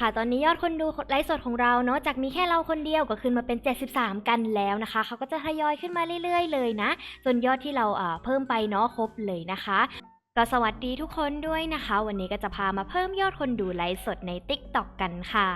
ค่ะตอนนี้ยอดคนดูไลฟ์สดของเราเนาะจากมีแค่เราคนเดียวก็ขึ้นมาเป็น 73 กันแล้วนะคะเขาก็จะทยอยขึ้นมาเรื่อย ๆ เลยนะจนยอดที่เราเอ่อเพิ่มไปเนาะครบเลยนะคะก็สวัสดีทุกคนด้วยนะคะ วันนี้ก็จะพามาเพิ่มยอดคนดูไลฟ์สดใน TikTok กันค่ะ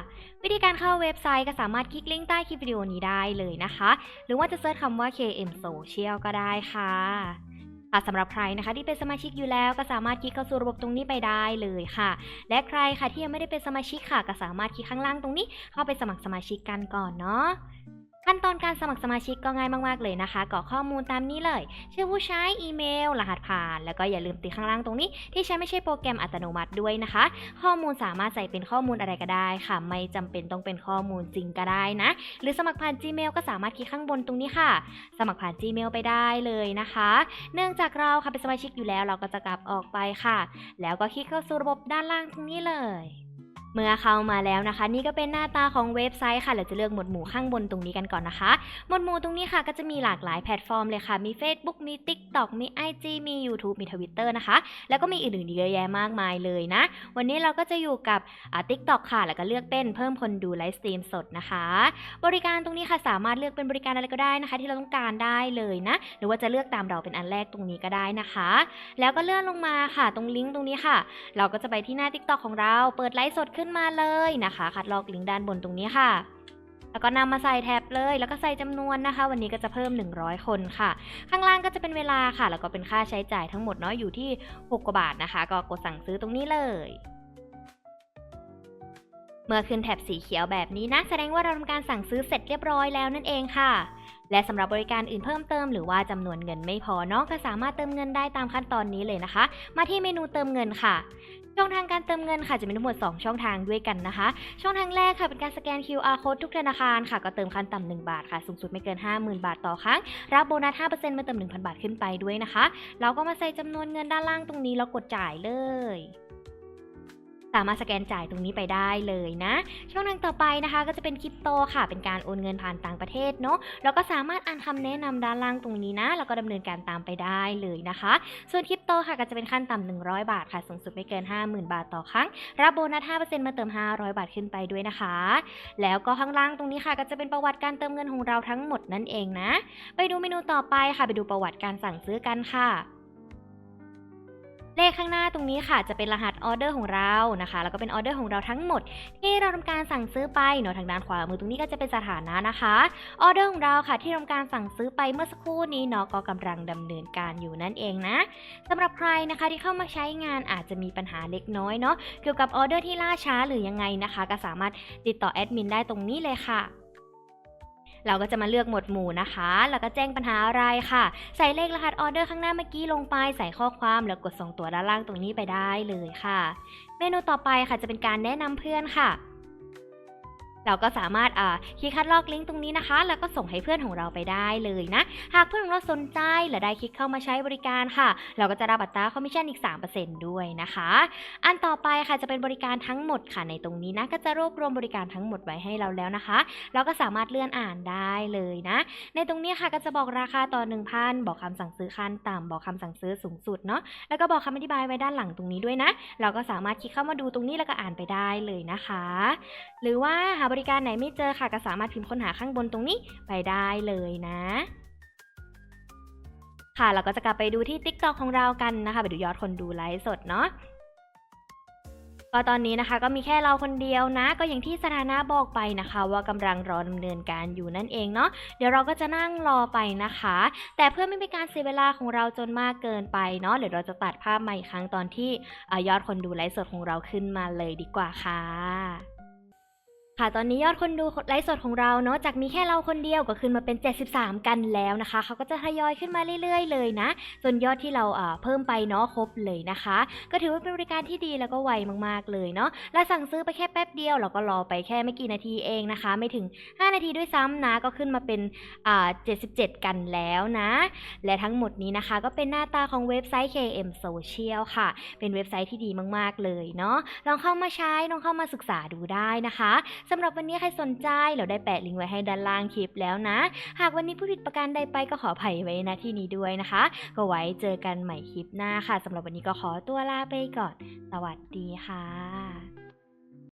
วิธีการเข้าเว็บไซต์ก็สามารถคลิกลิงก์ใต้คลิปวิดีโอนี้ได้เลยนะคะ หรือว่าจะเซิร์ชคำว่า KM Social ก็ได้ค่ะ ค่ะสำหรับใครนะคะที่เป็นสมาชิกอยู่แล้วก็สามารถคลิกเข้าสู่ระบบตรงนี้ไปได้เลยค่ะ และใครค่ะที่ยังไม่ได้เป็นสมาชิกค่ะ ก็สามารถคลิกข้างล่างตรงนี้เข้าไปสมัครสมาชิกกันก่อนเนาะ ขั้นตอนการสมัครสมาชิกก็ง่ายมากๆเลยนะคะกรอกข้อมูลตามนี้เลย ชื่อผู้ใช้อีเมล รหัสผ่าน แล้วก็อย่าลืมติดข้างล่างตรงนี้ ที่ใช้ไม่ใช่โปรแกรมอัตโนมัติด้วยนะคะ ข้อมูลสามารถใส่เป็นข้อมูลอะไรก็ได้ค่ะ ไม่จำเป็นต้องเป็นข้อมูลจริงก็ได้นะ หรือสมัครผ่าน Gmail ก็สามารถคลิกข้างบนตรงนี้ค่ะ สมัครผ่าน Gmail ไปได้เลยนะคะ เนื่องจากเราค่ะเป็นสมาชิกอยู่แล้วเราก็จะกลับออกไปค่ะ แล้วก็คลิกเข้าสู่ระบบด้านล่างตรงนี้เลย เมื่อเข้ามาแล้วนะคะ นี่ก็เป็นหน้าตาของเว็บไซต์ค่ะเราจะเลือกหมวดหมู่ข้างบนตรงนี้กันก่อนนะคะ หมวดหมู่ตรงนี้ค่ะก็จะมีหลากหลายแพลตฟอร์มเลยค่ะ มี Facebook มี TikTok มี IG มี YouTube มี Twitter นะคะ แล้วก็มีอื่นๆเยอะแยะมากมายเลยนะ วันนี้เราก็จะอยู่กับอ่า TikTok ค่ะ แล้วก็เลือกเป็นเพิ่มคนดูไลฟ์สตรีมสดนะคะ บริการตรงนี้ค่ะสามารถเลือกเป็นบริการอะไรก็ได้นะคะ ที่เราต้องการได้เลยนะ หรือว่าจะเลือกตามเราเป็นอันแรกตรงนี้ก็ได้นะคะ แล้วก็เลื่อนลงมาค่ะ ตรงลิงก์ตรงนี้ค่ะ เราก็จะไปที่หน้า TikTok ของเรา เปิดไลฟ์สดขึ้นมาเลยนะคะ คัดลอกลิงก์ด้านบนตรงนี้ค่ะแล้วก็นำมาใส่แท็บเลย แล้วก็ใส่จำนวนนะคะ วันนี้ก็จะเพิ่ม 100 คนค่ะ ข้างล่างก็จะเป็นเวลาค่ะ แล้วก็เป็นค่าใช้จ่ายทั้งหมดเนาะอยู่ที่ 6 กว่าบาทนะคะ ก็กดสั่งซื้อตรงนี้เลย เมื่อขึ้นแท็บสีเขียวแบบนี้นะ แสดงว่าเราทำการสั่งซื้อเสร็จเรียบร้อยแล้วนั่นเองค่ะ และสำหรับบริการอื่นเพิ่มเติมหรือว่าจำนวนเงินไม่พอเนาะก็สามารถเติมเงินได้ตามขั้นตอนนี้เลยนะคะ มาที่เมนูเติมเงินค่ะช่องทางการเติมเงินค่ะจะมีทั้งหมด 2 ช่องทางด้วยกันนะคะ ช่องทางแรกค่ะเป็นการสแกน QR code ทุกธนาคารค่ะ ก็เติมขั้นต่ำ1บาทค่ะ สูงสุดไม่เกิน 50,000 บาทต่อครั้ง รับโบนัส 5%เมื่อเติม 1,000 บาทขึ้นไปด้วยนะคะ เราก็มาใส่จำนวนเงินด้านล่างตรงนี้แล้วกดจ่ายเลย สามารถสแกนจ่ายตรงนี้ไปได้เลยนะ ช่องทางต่อไปนะคะ ก็จะเป็นคริปโตค่ะ เป็นการโอนเงินผ่านต่างประเทศเนาะแล้วก็สามารถอ่านคำแนะนำด้านล่างตรงนี้นะ แล้วก็ดำเนินการตามไปได้เลยนะคะ ส่วนคริปโตค่ะก็จะเป็นขั้นต่ำ100 บาทค่ะ สูงสุดไม่เกิน 50,000 บาทต่อครั้ง รับโบนัส5%มาเติม 500 บาทขึ้นไปด้วยนะคะ แล้วก็ข้างล่างตรงนี้ค่ะ ก็จะเป็นประวัติการเติมเงินของเราทั้งหมดนั่นเองนะ ไปดูเมนูต่อไปค่ะ ไปดูประวัติการสั่งซื้อกันค่ะ เลขข้างหน้าตรงนี้ค่ะ จะเป็นรหัสออเดอร์ของเรานะคะ แล้วก็เป็นออเดอร์ของเราทั้งหมด ที่เราทำการสั่งซื้อไปเนาะทางด้านขวามือตรงนี้ก็จะเป็นสถานะนะคะออเดอร์ของเราค่ะ ที่ทำการสั่งซื้อไปเมื่อสักครู่นี้เนาะก็กำลังดำเนินการอยู่นั่นเองนะสำหรับใครนะคะที่เข้ามาใช้งานอาจจะมีปัญหาเล็กน้อยเนาะเกี่ยวกับออเดอร์ที่ล่าช้าหรือยังไงนะคะ ก็สามารถติดต่อแอดมินได้ตรงนี้เลยค่ะ เราก็จะมาเลือกหมวดหมู่นะคะ แล้วก็แจ้งปัญหาอะไรค่ะ ใส่เลขรหัสออเดอร์ข้างหน้าเมื่อกี้ลงไป ใส่ข้อความแล้วกดส่งตัวด้านล่างตรงนี้ไปได้เลยค่ะ เมนูต่อไปค่ะจะเป็นการแนะนำเพื่อนค่ะ เราก็สามารถอ่าคลิกคัดลอกลิงก์ตรงนี้นะคะ แล้วก็ส่งให้เพื่อนของเราไปได้เลยนะ หากเพื่อนของเราสนใจและได้คลิกเข้ามาใช้บริการค่ะ เราก็จะรับอัตราคอมมิชชั่นอีก 3%ด้วยนะคะ อันต่อไปค่ะจะเป็นบริการทั้งหมดค่ะในตรงนี้นะ ก็จะรวบรวมบริการทั้งหมดไว้ให้เราแล้วนะคะ เราก็สามารถเลื่อนอ่านได้เลยนะ ในตรงนี้ค่ะก็จะบอกราคาต่อ 1,000 บอกคำสั่งซื้อขั้นต่ำบอกคำสั่งซื้อสูงสุดเนาะ แล้วก็บอกคำอธิบายไว้ด้านหลังตรงนี้ด้วยนะ เราก็สามารถคลิกเข้ามาดูตรงนี้แล้วก็อ่านไปได้เลยนะคะ หรือว่าหาบริริการไหนไม่เจอค่ะ ก็สามารถพิมพ์ค้นหาข้างบนตรงนี้ไปได้เลยนะค่ะเราก็จะกลับไปดูที่ TikTok ของเรากันนะคะ ไปดูยอดคนดูไลฟ์สดเนาะก็ตอนนี้นะคะก็มีแค่เราคนเดียวนะ ก็อย่างที่สถานะบอกไปนะคะ ว่ากำลังรอดำเนินการอยู่นั่นเองเนาะเดี๋ยวเราก็จะนั่งรอไปนะคะ แต่เพื่อไม่เป็นการเสียเวลาของเราจนมากเกินไปเนาะเดี๋ยวเราจะตัดภาพใหม่อีกครั้งตอนที่อยอดคนดูไลฟ์สดของเราขึ้นมาเลยดีกว่าค่ะ ค่ะตอนนี้ยอดคนดูไลฟ์สดของเราเนาะจากมีแค่เราคนเดียวก็ขึ้นมาเป็น 73 กันแล้วนะคะเขาก็จะทยอยขึ้นมาเรื่อยๆ เลยนะจนยอดที่เราเอ่อเพิ่มไปเนาะครบเลยนะคะ ก็ถือว่าเป็นบริการที่ดีแล้วก็ไวมากๆเลยเนาะและสั่งซื้อไปแค่แป๊บเดียวเราก็รอไปแค่ไม่กี่นาทีเองนะคะ ไม่ถึง 5 นาทีด้วยซ้ำนะก็ขึ้นมาเป็นอ่า77 กันแล้วนะ และทั้งหมดนี้นะคะ ก็เป็นหน้าตาของเว็บไซต์ KM Social ค่ะ เป็นเว็บไซต์ที่ดีมากๆเลยเนาะลองเข้ามาใช้ลองเข้ามาศึกษาดูได้นะคะสำหรับวันนี้ใครสนใจเราได้แปะลิงก์ไว้ให้ด้านล่างคลิปแล้วนะ หากวันนี้ผู้ผิดประการใดไปก็ขออภัยไว้นะที่นี้ด้วยนะคะ ก็ไว้เจอกันใหม่คลิปหน้าค่ะสำหรับวันนี้ก็ขอตัวลาไปก่อน สวัสดีค่ะ